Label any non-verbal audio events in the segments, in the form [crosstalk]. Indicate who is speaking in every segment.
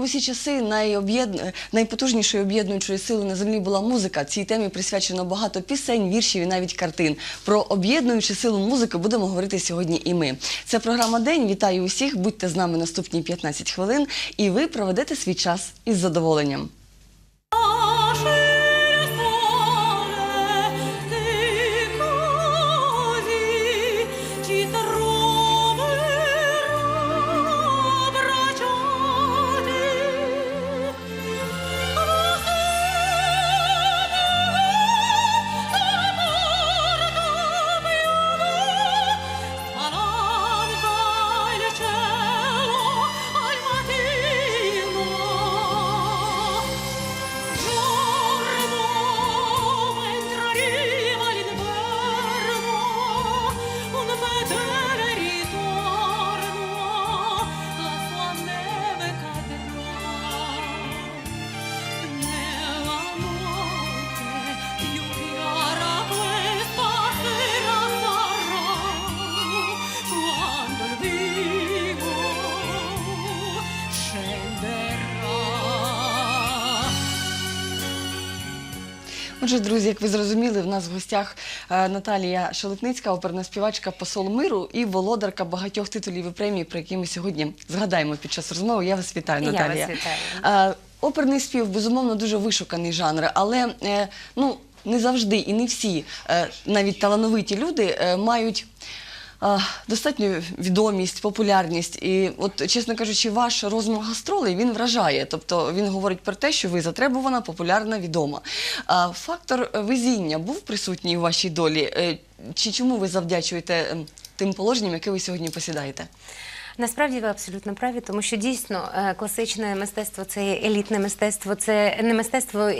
Speaker 1: В усі часи найпотужнішою об'єднуючою силою на землі була музика. Цій темі присвячено багато пісень, віршів і навіть картин. Про об'єднуючу силу музики будемо говорити сьогодні і ми. Це програма День. Вітаю усіх. Будьте з нами наступні 15 хвилин, і ви проведете свій час із задоволенням. Отже, друзі, як ви зрозуміли, в нас в гостях е, Наталія Шелепницька, оперна співачка посол миру і володарка багатьох титулів і премій, про які ми сьогодні згадаємо під час розмови. Я вас вітаю,
Speaker 2: Наталія. я вас вітаю.
Speaker 1: Е, Оперний спів, безумовно, дуже вишуканий жанр, але е, ну, не завжди і не всі, навіть талановиті люди, мають. Достатню відомість, популярність, і от, чесно кажучи, ваш розмах гастролей він вражає. Тобто він говорить про те, що ви затребувана, популярна, відома. А фактор везіння був присутній у вашій долі? Е, Чи чому ви завдячуєте тим положенням, яке ви сьогодні посідаєте?
Speaker 2: Насправді ви абсолютно праві, тому що дійсно е, класичне мистецтво це елітне мистецтво, це не мистецтво, е,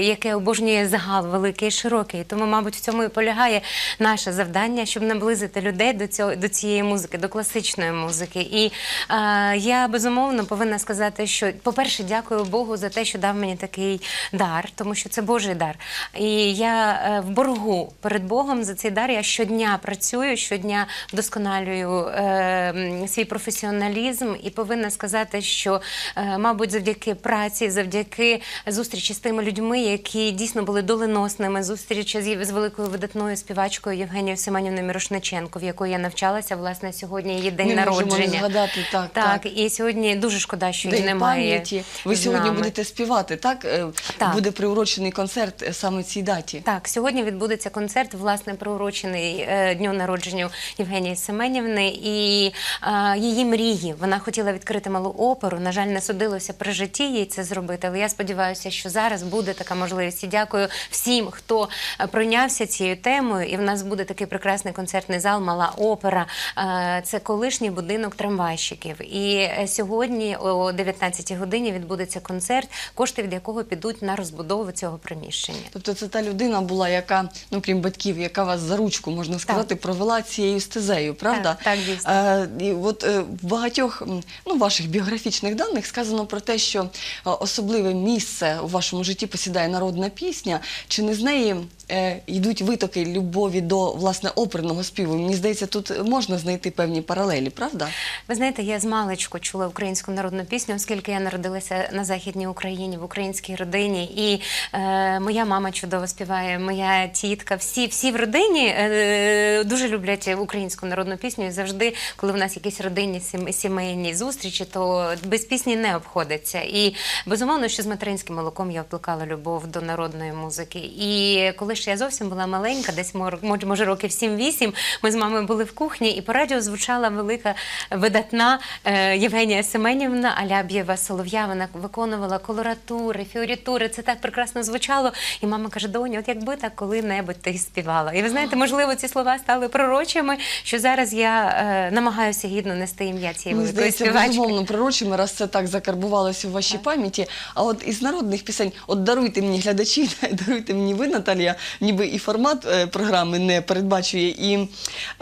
Speaker 2: яке обожнює загал великий широкий. Тому, мабуть, в цьому і полягає наше завдання, щоб наблизити людей до цього до цієї музики, до класичної музики. І е, я безумовно повинна сказати, що, по-перше, дякую Богу за те, що дав мені такий дар, тому що це Божий дар. І я е, в боргу перед Богом за цей дар. Я щодня працюю, щодня вдосконалюю е, свій професіоналізм і повинна сказати, що, е, мабуть, завдяки праці, завдяки зустрічі з тими людьми, які дійсно були доленосними, зустрічі з, великою видатною співачкою Євгенією Семенівною Мірошниченко, в якої я навчалася, власне, сьогодні її день
Speaker 1: Ми
Speaker 2: народження.
Speaker 1: згадати, так,
Speaker 2: так,
Speaker 1: так.
Speaker 2: і сьогодні дуже шкода, що її немає.
Speaker 1: пам'яті. Ви сьогодні
Speaker 2: нами.
Speaker 1: будете співати, так? Е,
Speaker 2: Так.
Speaker 1: Буде приурочений концерт е, саме цій даті.
Speaker 2: Так, сьогодні відбудеться концерт, власне, приурочений дню народження Євгенії Семенівни і е, її мрії. Вона хотіла відкрити малу оперу. На жаль, не судилося при житті їй це зробити. Але я сподіваюся, що зараз буде така можливість. І дякую всім, хто е, пройнявся цією темою. І в нас буде такий прекрасний концертний зал, мала опера. Е, це колишній будинок трамвайщиків. І е, сьогодні о 19 годині відбудеться концерт, кошти від якого підуть на розбудову цього приміщення.
Speaker 1: Тобто це та людина була, яка, ну крім батьків, яка вас за ручку, можна сказати, провела цією стезею, правда?
Speaker 2: Так, так, дійсно.
Speaker 1: Е, і от в багатьох ну, ваших біографічних даних сказано про те, що е, особливе місце у вашому житті посідає народна пісня. Чи не з неї е, йдуть витоки любові до власне оперного співу? Мені здається, тут можна знайти певні паралелі, правда?
Speaker 2: Ви знаєте, я з маличку чула українську народну пісню, оскільки я народилася на західній Україні в українській родині, і е, моя мама чудово співає, моя тітка, всі, всі в родині е, дуже люблять українську народну пісню. І завжди, коли в нас якісь родинні сім- сімейні зустрічі, то без пісні не обходиться. І безумовно, що з материнським молоком я вплекала любов до народної музики. І коли ще я зовсім була маленька, десь може, років 7-8, ми з мамою були в кухні, і по радіо звучала велика видатна е, Євгенія Семенівна Аляб'єва Солов'я. Вона виконувала колоратури, фіорітури. Це так прекрасно звучало. І мама каже: Доню, от якби так коли-небудь ти співала. І ви знаєте, можливо, ці слова стали пророчими, що зараз я е, намагаюся гідно нести ім'я цієї
Speaker 1: Мені
Speaker 2: великої
Speaker 1: здається,
Speaker 2: співачки.
Speaker 1: безумовно пророчими, раз це так закарбувалося у вашій пам'яті. А от із народних пісень, от даруйте мені глядачі, [laughs] даруйте мені ви, Наталія, ніби і формат е, програми не передбачує. І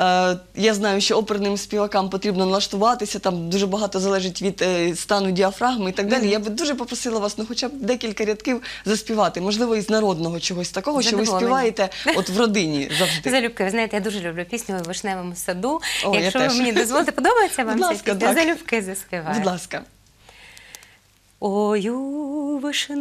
Speaker 1: е, я знаю, що оперним співакам потрібно налаштуватися, там дуже багато залежить від е, стану діафрагми і так далі. Я би дуже попросила вас, ну хоча б декілька рядків заспівати, можливо, із народного чогось такого, що ви співаєте [laughs] от в родині завжди.
Speaker 2: Залюбки, ви знаєте, я дуже люблю пісню у вишневому саду.
Speaker 1: О,
Speaker 2: Якщо ви мені дозволите, подобається вам ця пісня? Залюбки заспіваю.
Speaker 1: Будь ласка.
Speaker 2: Ой, у вишневому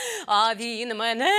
Speaker 2: а він мене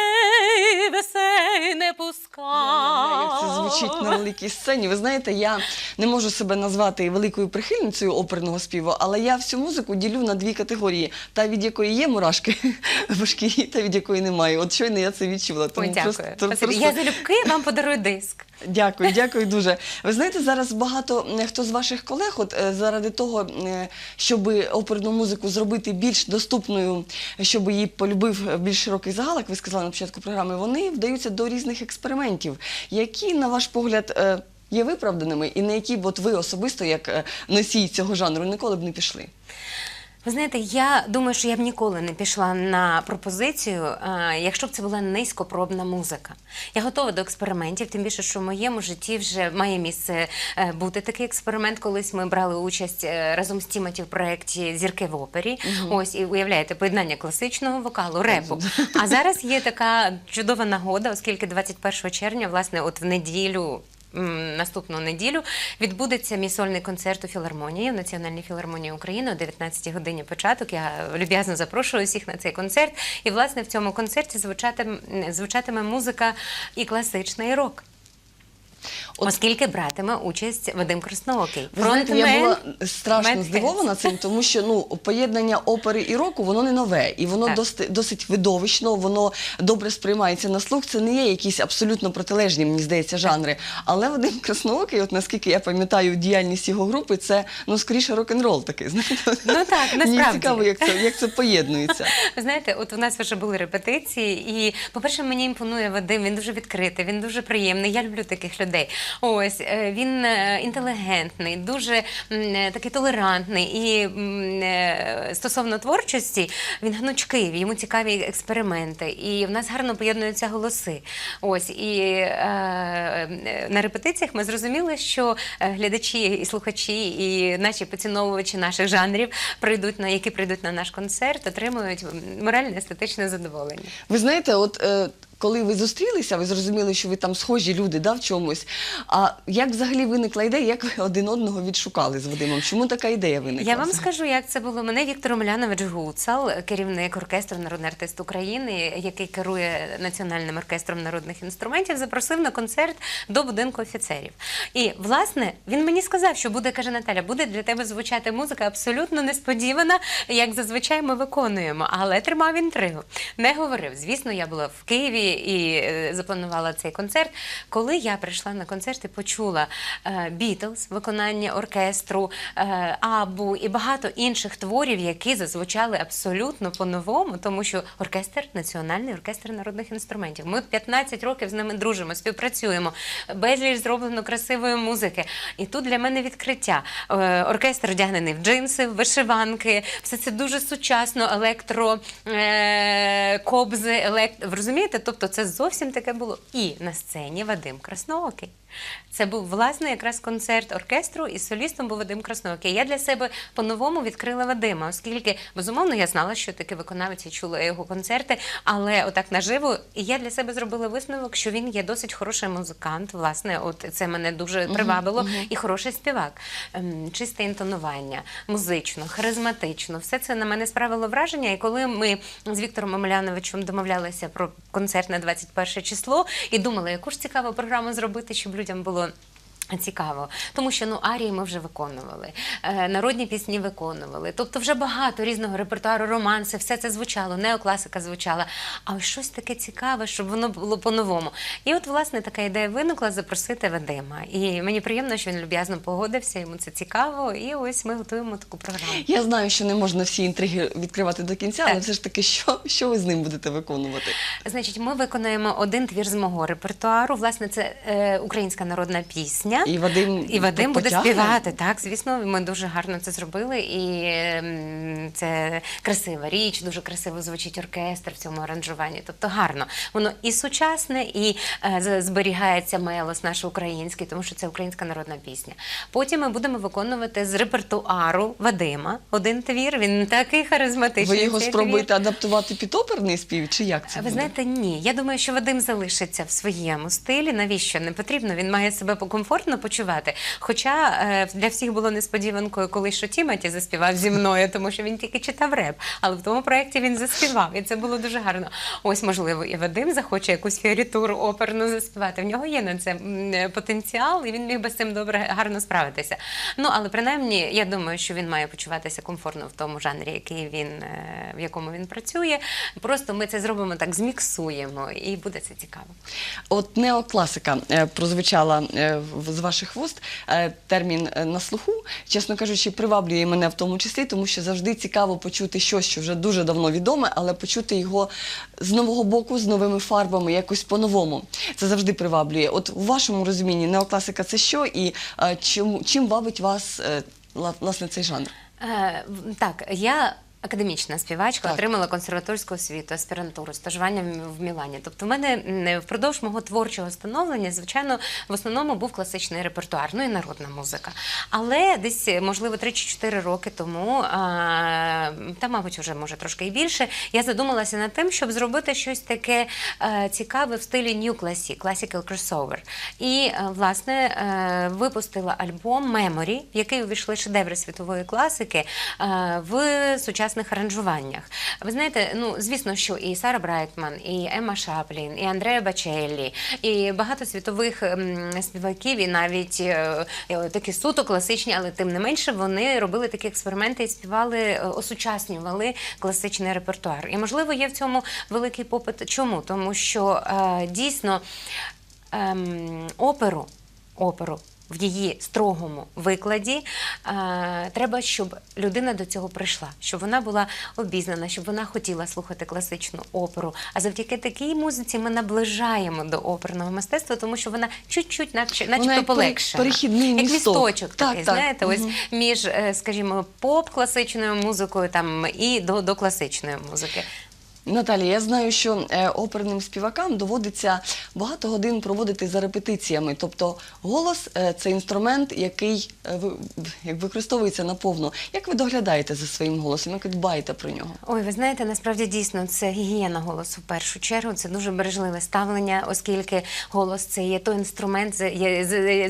Speaker 2: весе не пускав.
Speaker 1: Як це звучить на великій сцені. Ви знаєте, я не можу себе назвати великою прихильницею оперного співу, але я всю музику ділю на дві категорії: та від якої є мурашки [laughs] в шкірі, та від якої немає. От щойно я це відчула.
Speaker 2: Ой, дякую.
Speaker 1: просто- просто-
Speaker 2: Я залюбки вам подарую диск.
Speaker 1: Дякую, дякую дуже. Ви знаєте, зараз багато хто з ваших колег, от е, заради того, е, щоб оперну музику зробити більш доступною, щоб її полюбив більш широкий загал, як ви сказали на початку програми, вони вдаються до різних експериментів, які, на ваш погляд, е, є виправданими, і на які б от ви особисто, як е, носій цього жанру, ніколи б не пішли.
Speaker 2: Ви знаєте, я думаю, що я б ніколи не пішла на пропозицію, е, якщо б це була низькопробна музика. Я готова до експериментів, тим більше, що в моєму житті вже має місце е, бути такий експеримент. Колись ми брали участь е, разом з Тімоті в проєкті Зірки в опері. Ось і уявляєте, поєднання класичного вокалу, репу. А зараз є така чудова нагода, оскільки 21 червня, власне, от в неділю. Наступну неділю відбудеться мій сольний концерт у філармонії в Національній філармонії України о 19 годині початок. Я люб'язно запрошую всіх на цей концерт. І власне в цьому концерті звучатиме, звучатиме музика і класична, і рок.
Speaker 1: От-
Speaker 2: Оскільки братиме участь Вадим Красноокий.
Speaker 1: Ви знаєте, я була страшно здивована цим, тому що ну поєднання опери і року воно не нове, і воно досить, досить видовищно, воно добре сприймається на слух. Це не є якісь абсолютно протилежні, мені здається, жанри. Але Вадим Красноокий, от наскільки я пам'ятаю діяльність його групи, це ну скоріше рок-н-рол такий. Знаєте,
Speaker 2: Ну так,
Speaker 1: мені
Speaker 2: насправді.
Speaker 1: цікаво, як це як це поєднується.
Speaker 2: Знаєте, от у нас вже були репетиції, і, по-перше, мені імпонує Вадим, він дуже відкритий, він дуже приємний. Я люблю таких людей. Ось е, він е, інтелігентний, дуже е, такий толерантний. І стосовно творчості, він гнучкий, йому цікаві експерименти. І в нас гарно поєднуються голоси. Ось і на репетиціях ми зрозуміли, що глядачі і слухачі, і наші поціновувачі наших жанрів прийдуть на які прийдуть на наш концерт, отримують моральне естетичне задоволення.
Speaker 1: Ви знаєте, от коли ви зустрілися, ви зрозуміли, що ви там схожі люди да, в чомусь. А як взагалі виникла ідея, як ви один одного відшукали з Вадимом? Чому така ідея виникла?
Speaker 2: Я вам скажу, як це було. Мене Віктор Омелянович Гуцал, керівник оркестру Народний артист України, який керує Національним оркестром народних інструментів, запросив на концерт до будинку офіцерів. І власне він мені сказав, що буде, каже Наталя, буде для тебе звучати музика абсолютно несподівана, як зазвичай ми виконуємо. Але тримав інтригу. Не говорив. Звісно, я була в Києві і е, запланувала цей концерт. Коли я прийшла на концерт і почула Бітлз, виконання оркестру, е, Абу і багато інших творів, які зазвучали абсолютно по-новому, тому що оркестр національний оркестр народних інструментів. Ми 15 років з ними дружимо, співпрацюємо. Безліч зроблено красивої музики. І тут для мене відкриття. Е, Оркестр одягнений в джинси, в вишиванки. Все це дуже сучасно, електро, е, кобзи, елект... Розумієте? Тобто це зовсім таке було. І на сцені Вадим Красноокий. Це був власне якраз концерт оркестру, і солістом був Вадим Красноокий. Я для себе по-новому відкрила Вадима, оскільки безумовно я знала, що таке виконавець і чула його концерти, але отак наживо. І я для себе зробила висновок, що він є досить хороший музикант. Власне, от це мене дуже привабило, і хороший співак, Ем, чисте інтонування, музично, харизматично. Все це на мене справило враження. І коли ми з Віктором Омеляновичем домовлялися про концерт на 21 число і думали, яку ж цікаву програму зробити, щоб людям було. Цікаво, тому що ну арії ми вже виконували, е, народні пісні виконували. Тобто, вже багато різного репертуару, романси, все це звучало, неокласика звучала. А ось щось таке цікаве, щоб воно було по-новому. І от, власне, така ідея виникла запросити Вадима. І мені приємно, що він люб'язно погодився, йому це цікаво. І ось ми готуємо таку програму.
Speaker 1: Я знаю, що не можна всі інтриги відкривати до кінця, але
Speaker 2: Так.
Speaker 1: все ж таки, що, що ви з ним будете виконувати?
Speaker 2: Значить, ми виконаємо один твір з мого репертуару. Власне, це е, українська народна пісня.
Speaker 1: І Вадим
Speaker 2: І Вадим буде
Speaker 1: потягне?
Speaker 2: співати. Так, звісно, ми дуже гарно це зробили. І ем, це красива річ, дуже красиво звучить оркестр в цьому аранжуванні. Тобто гарно. Воно і сучасне, і е, зберігається мелос наш український, тому що це українська народна пісня. Потім ми будемо виконувати з репертуару Вадима один твір. Він такий харизматичний.
Speaker 1: Ви його спробуєте адаптувати під оперний спів, чи як це
Speaker 2: ви
Speaker 1: буде?
Speaker 2: знаєте, ні. Я думаю, що Вадим залишиться в своєму стилі. Навіщо не потрібно? Він має себе комфортно почувати. Хоча е, для всіх було несподіванкою, коли що Тімоті заспівав зі мною, тому що він тільки читав реп. Але в тому проєкті він заспівав, і це було дуже гарно. Ось, можливо, і Вадим захоче якусь фіорітуру оперну заспівати. В нього є на це е, потенціал, і він міг би з цим добре гарно справитися. Ну але принаймні, я думаю, що він має почуватися комфортно в тому жанрі, який він е, в якому він працює. Просто ми це зробимо так, зміксуємо, і буде це цікаво.
Speaker 1: От неокласика прозвучала в- з ваших вуст. Е, термін е, на слуху, чесно кажучи, приваблює мене в тому числі, тому що завжди цікаво почути щось, що вже дуже давно відоме, але почути його з нового боку, з новими фарбами, якось по-новому. Це завжди приваблює. От у вашому розумінні неокласика це що і е, чому чим вабить вас власне цей жанр?
Speaker 2: Так, я. Академічна співачка
Speaker 1: Так.
Speaker 2: отримала консерваторську освіту, аспірантуру, стажування в- Мілані. Тобто, в мене впродовж мого творчого становлення, звичайно, в основному був класичний репертуар, ну і народна музика. Але десь, можливо, 3 чи 4 роки тому, та, мабуть, вже може трошки і більше, я задумалася над тим, щоб зробити щось таке е, цікаве в стилі New Classic, Classical Crossover. І, е, власне, е, випустила альбом Memory, в який увійшли шедеври світової класики в сучасних аранжуваннях. Ви знаєте, ну звісно, що і Сара Брайтман, і Емма Шаплін, і Андреа Бачеллі, і багато світових співаків, і навіть е, е, такі суто класичні, але тим не менше вони робили такі експерименти і співали, е, осучаснювали класичний репертуар. І можливо є в цьому великий попит. Чому? Тому що дійсно ем, оперу, оперу в її строгому викладі е, треба, щоб людина до цього прийшла, щоб вона була обізнана, щоб вона хотіла слухати класичну оперу. А завдяки такій музиці ми наближаємо до оперного мистецтва, тому що вона чуть-чуть, наче, начебто полегшена.
Speaker 1: перехідний
Speaker 2: як
Speaker 1: місток.
Speaker 2: місточок такий,
Speaker 1: так.
Speaker 2: знаєте, ось між, е, скажімо, поп класичною музикою там і до, до класичної музики.
Speaker 1: Наталія, я знаю, що е, оперним співакам доводиться багато годин проводити за репетиціями. Тобто голос е, це інструмент, який е, ви- використовується наповно. Як ви доглядаєте за своїм голосом? Як дбаєте про нього?
Speaker 2: Ой, ви знаєте, насправді дійсно це гігієна голосу в першу чергу. Це дуже бережливе ставлення, оскільки голос це є той інструмент,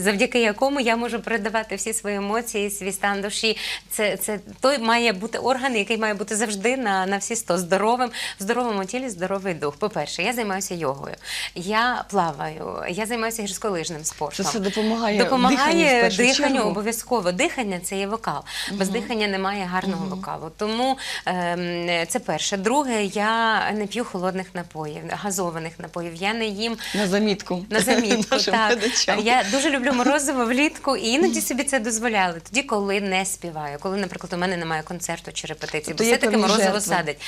Speaker 2: завдяки якому я можу передавати всі свої емоції, свій стан душі. Це, це той має бути орган, який має бути завжди на, на всі сто здоровим, в здоровому тілі здоровий дух. По-перше, я займаюся йогою, я плаваю, я займаюся гірськолижним спортом.
Speaker 1: Це все допомагає
Speaker 2: допомагає
Speaker 1: першу
Speaker 2: диханню обов'язково. Дихання це є вокал. Без дихання немає гарного вокалу. Тому ем, це перше. Друге, я не п'ю холодних напоїв, газованих напоїв. Я не їм.
Speaker 1: На замітку.
Speaker 2: На замітку, [laughs] так. Я дуже люблю морозиво влітку і іноді собі це дозволяли. Тоді, коли не співаю, коли, наприклад, у мене немає концерту чи репетиції,
Speaker 1: Тобто
Speaker 2: бо все-таки морозиво садить.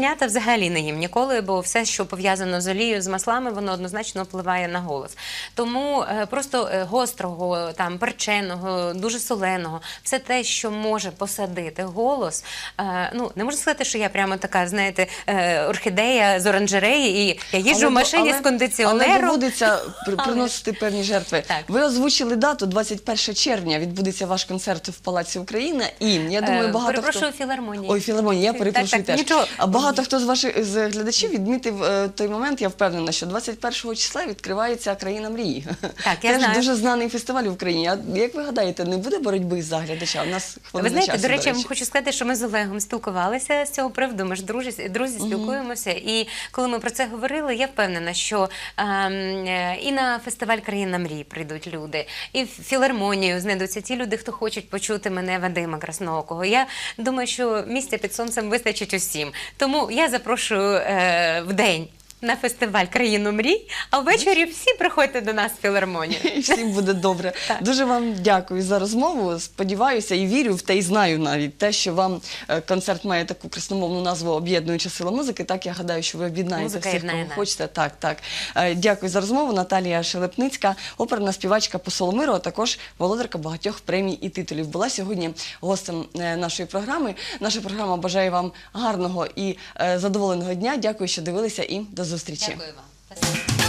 Speaker 2: Зернята взагалі не їм ніколи, бо все, що пов'язано з олією, з маслами, воно однозначно впливає на голос. Тому е, просто е, гострого, там перченого, дуже соленого, все те, що може посадити голос. Е, ну не можу сказати, що я прямо така, знаєте, орхідея з оранжереї, і я їжджу в машині
Speaker 1: але-
Speaker 2: з кондиціонером.
Speaker 1: Але доводиться [laughs] приносити певні жертви.
Speaker 2: Так.
Speaker 1: Ви озвучили дату 21 червня. Відбудеться ваш концерт в Палаці Україна. І я думаю, багато
Speaker 2: перепрошую,
Speaker 1: хто...
Speaker 2: філармонії.
Speaker 1: Ой, філармонія, я перепрошую
Speaker 2: так,
Speaker 1: теж.
Speaker 2: нічого.
Speaker 1: Багато хто з ваших з глядачів відмітив е, той момент. Я впевнена, що 21 числа відкривається країна мрії.
Speaker 2: Так, я
Speaker 1: Теж
Speaker 2: знаю.
Speaker 1: дуже знаний фестиваль в Україні. А як ви гадаєте, не буде боротьби за глядача? У нас
Speaker 2: Ви знаєте,
Speaker 1: часу,
Speaker 2: до речі, я вам хочу сказати, що ми з Олегом спілкувалися з цього приводу. Ми ж друзі, друзі спілкуємося. І коли ми про це говорили, я впевнена, що ем, е, і на фестиваль Країна мрій прийдуть люди, і в філармонію знайдуться ті люди, хто хочуть почути мене Вадима Красноокого. Я думаю, що місця під сонцем вистачить усім. Тому я запрошую е, в день на фестиваль Країну мрій, а ввечері всі приходьте до нас в філармонію. [laughs]
Speaker 1: І всім буде добре. [laughs]
Speaker 2: Так.
Speaker 1: Дуже вам дякую за розмову. Сподіваюся і вірю в те, і знаю навіть те, що вам е, концерт має таку красномовну назву Об'єднуюча сила музики. Так я гадаю, що ви об'єднаєте
Speaker 2: Музика
Speaker 1: всіх,
Speaker 2: єднає
Speaker 1: кого
Speaker 2: нас.
Speaker 1: хочете. Так, так. Е, Дякую за розмову. Наталія Шелепницька, оперна співачка по Соломиру, а також володарка багатьох премій і титулів. Була сьогодні гостем е, нашої програми. Наша програма бажає вам гарного і е, задоволеного дня. Дякую, що дивилися, і до зустрічі.
Speaker 2: Дякую вам.